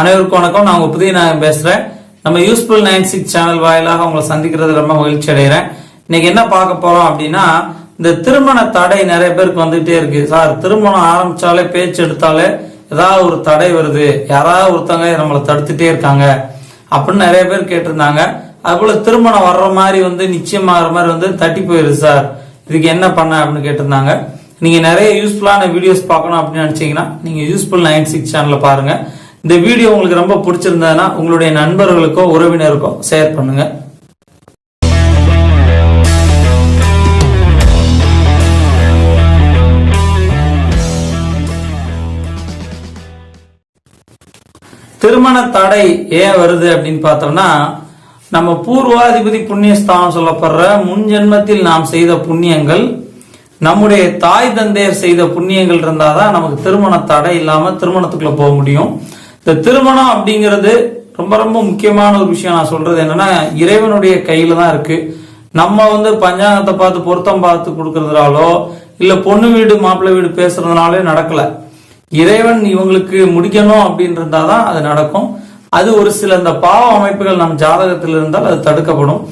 அனைவருக்கும் வணக்கம். நான் உங்க புதிய நான் பேசுறேன். நம்ம யூஸ்ஃபுல் நைன் சிக்ஸ் சேனல் வாயிலாக உங்களை சந்திக்கிறது ரொம்ப மகிழ்ச்சி அடைகிறேன். இன்னைக்கு என்ன பார்க்க போறோம் அப்படின்னா இந்த திருமண தடை நிறைய பேருக்கு வந்துகிட்டே இருக்கு. சார் திருமணம் ஆரம்பிச்சாலே பேச்சு எடுத்தாலே ஏதாவது ஒரு தடை வருது. யாராவது ஒருத்தவங்க நம்மளை தடுத்துட்டே இருக்காங்க அப்படின்னு நிறைய பேர் கேட்டிருந்தாங்க. அதுபோல திருமணம் வர்ற மாதிரி வந்து நிச்சயமாகற மாதிரி வந்து தட்டி போயிருது சார். இதுக்கு என்ன பண்ண அப்படின்னு கேட்டிருந்தாங்க. நீங்க நிறைய யூஸ்ஃபுல்லான வீடியோஸ் பார்க்கணும் அப்படின்னு நினைச்சீங்கன்னா நீங்க யூஸ்ஃபுல் நைன் சிக்ஸ் சேனல்ல பாருங்க. இந்த வீடியோ உங்களுக்கு ரொம்ப பிடிச்சிருந்ததுன்னா உங்களுடைய நண்பர்களுக்கோ உறவினருக்கோ ஷேர் பண்ணுங்க. திருமண தடை ஏன் வருது அப்படின்னு பார்த்தோம்னா நம்ம பூர்வாதிபதி புண்ணியஸ்தானம் சொல்லப்படுற முன் ஜென்மத்தில் நாம் செய்த புண்ணியங்கள் நம்முடைய தாய் தந்தையர் செய்த புண்ணியங்கள் இருந்தாதான் நமக்கு திருமண தடை இல்லாம திருமணத்துக்குள்ள போக முடியும். இந்த திருமணம் அப்படிங்கிறது ரொம்ப ரொம்ப முக்கியமான ஒரு விஷயம். நான் சொல்றது என்னன்னா இறைவனுடைய கையில தான் இருக்கு. நம்ம வந்து பஞ்சாங்கத்தை பார்த்து பொருத்தம் பார்த்து கொடுக்கறதுனாலோ இல்ல பொண்ணு வீடு மாப்பிள்ளை வீடு பேசுறதுனாலே நடக்கல. இறைவன் இவங்களுக்கு முடிக்கணும் அப்படின்னு இருந்தாதான் அது நடக்கும். அது ஒரு சில இந்த பாவ அமைப்புகள் நம் ஜாதகத்தில் இருந்தால் அது தடுக்கப்படும்.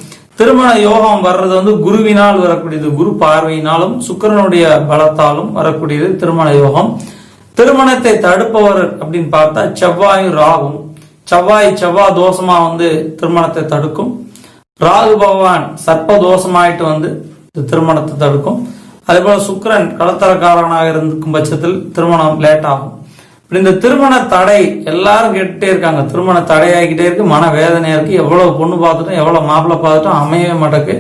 திருமண யோகம் வர்றது வந்து குருவினால் வரக்கூடியது. குரு பார்வையினாலும் சுக்கிரனுடைய பலத்தாலும் வரக்கூடியது திருமண யோகம். திருமணத்தை தடுப்பவர் அப்படின்னு பார்த்தா செவ்வாயும் ராகும். செவ்வாய் செவ்வாய் தோஷமா வந்து திருமணத்தை தடுக்கும். ராகு பகவான் சர்ப்ப தோஷமாயிட்டு வந்து இந்த திருமணத்தை தடுக்கும். அதே போல சுக்கரன் கடத்தரக்காரனாக இருக்கும் பட்சத்தில் திருமணம் லேட் ஆகும் இப்படி இந்த திருமண தடை எல்லாரும் கேட்டுட்டே இருக்காங்க. திருமண தடையாகிட்டே இருக்கு மன வேதனையா இருக்கு. எவ்வளவு பொண்ணு பார்த்துட்டோம் எவ்வளவு மாப்பிள்ளை பார்த்துட்டோம் அமையவே மாட்டேக்கு.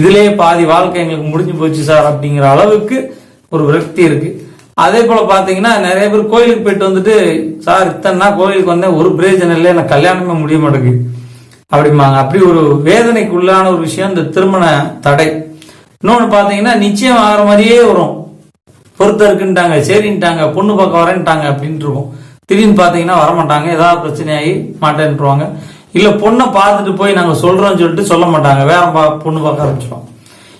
இதுலயே பாதி வாழ்க்கை எங்களுக்கு முடிஞ்சு போச்சு சார் அப்படிங்கிற அளவுக்கு ஒரு விரக்தி இருக்கு. அதே போல பாத்தீங்கன்னா நிறைய பேர் கோயிலுக்கு போயிட்டு வந்துட்டு சார் இத்தனை நாள் கோயிலுக்கு வந்தேன் ஒரு பிரயோஜனம் இல்லை எனக்கு கல்யாணமே முடிய மாட்டேங்குது. அப்படிம்பாங்க. அப்படி ஒரு வேதனைக்குள்ளான ஒரு விஷயம் இந்த திருமண தடை. இன்னொன்று பாத்தீங்கன்னா நிச்சயம் ஆகிற மாதிரியே வரும். பொறுத்த இருக்குன்ட்டாங்க சரின்ட்டாங்க பொண்ணு பார்க்க வரேன்ட்டாங்க அப்படின்ட்டு இருக்கும். திடீர்னு பாத்தீங்கன்னா வரமாட்டாங்க ஏதாவது பிரச்சனையாகி மாட்டேன்ட்டுருவாங்க. இல்ல பொண்ணை பார்த்துட்டு போய் நாங்க சொல்றோம்னு சொல்லிட்டு சொல்ல மாட்டாங்க. வேற பா- பொண்ணு பார்க்க ஆரம்பிச்சிடும்.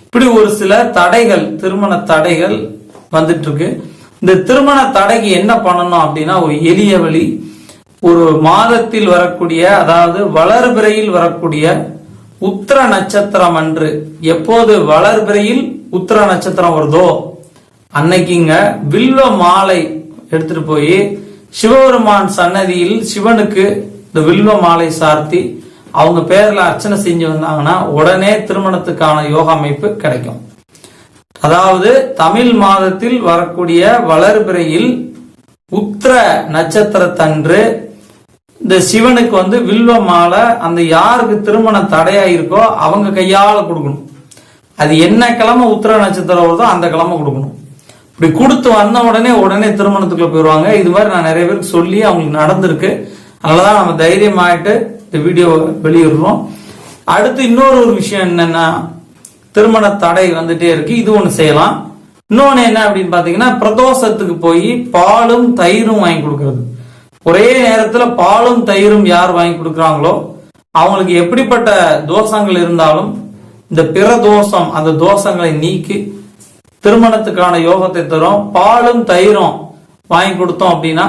இப்படி ஒரு சில தடைகள் திருமண தடைகள் வந்துட்டு இருக்கு இந்த திருமண தடைக்கு என்ன பண்ணணும் அப்படின்னா ஒரு எளிய வழி ஒரு மாதத்தில் வரக்கூடிய அதாவது வளர்பிறையில் வரக்கூடிய உத்திர நட்சத்திரம் அன்று. எப்போது வளர்பிறையில் உத்திர நட்சத்திரம் வருதோ அன்னைக்குங்க வில்வ மாலை எடுத்துட்டு போய் சிவபெருமான் சன்னதியில் சிவனுக்கு இந்த வில்வ மாலை சார்த்தி அவங்க பேர்ல அர்ச்சனை செஞ்சு வந்தாங்கன்னா உடனே திருமணத்துக்கான யோகா அமைப்பு கிடைக்கும். அதாவது தமிழ் மாதத்தில் வரக்கூடிய வளர்பிறையில் உத்திர நட்சத்திரத்தன்று இந்த சிவனுக்கு வந்து வில்வ மாலை அந்த யாருக்கு திருமணம் தடையா இருக்கோ அவங்க கையால கொடுக்கணும். அது என்ன கிழமை உத்திர நட்சத்திரம் வருதோ அந்த கிழமை கொடுக்கணும். இப்படி கொடுத்து வந்த உடனே உடனே திருமணத்துக்குள்ள போயிடுவாங்க இது மாதிரி நான் நிறைய பேருக்கு சொல்லி அவங்களுக்கு நடந்திருக்கு. அதனாலதான் நம்ம தைரியமாயிட்டு இந்த வீடியோ வெளியிடுறோம். அடுத்து இன்னொரு ஒரு விஷயம் என்னன்னா திருமண தடை வந்துட்டே இருக்கு. இது ஒண்ணு செய்யலாம். இன்னொன்னு என்ன அப்படின்னு பாத்தீங்கன்னா பிரதோஷத்துக்கு போய் பாலும் தயிரும் வாங்கி கொடுக்கறது. ஒரே நேரத்துல பாலும் தயிரும் யார் வாங்கி கொடுக்குறாங்களோ அவங்களுக்கு எப்படிப்பட்ட தோஷங்கள் இருந்தாலும் இந்த பிற தோஷம் அந்த தோஷங்களை நீக்கி திருமணத்துக்கான யோகத்தை தரும். பாலும் தயிரும் வாங்கி கொடுத்தோம் அப்படின்னா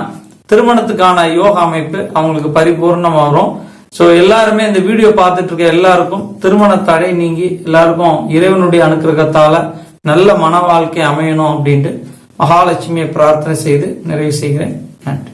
திருமணத்துக்கான யோக அமைப்பு அவங்களுக்கு பரிபூர்ணமா வரும் ஸோ எல்லாருமே இந்த வீடியோ பார்த்துட்டு இருக்க எல்லாருக்கும் திருமண தடை நீங்கி எல்லாருக்கும் இறைவனுடைய அனுக்கிரகத்தால நல்ல மன வாழ்க்கை அமையணும் அப்படின்ட்டு மகாலட்சுமியை பிரார்த்தனை செய்து நிறைவு செய்கிறேன். நன்றி.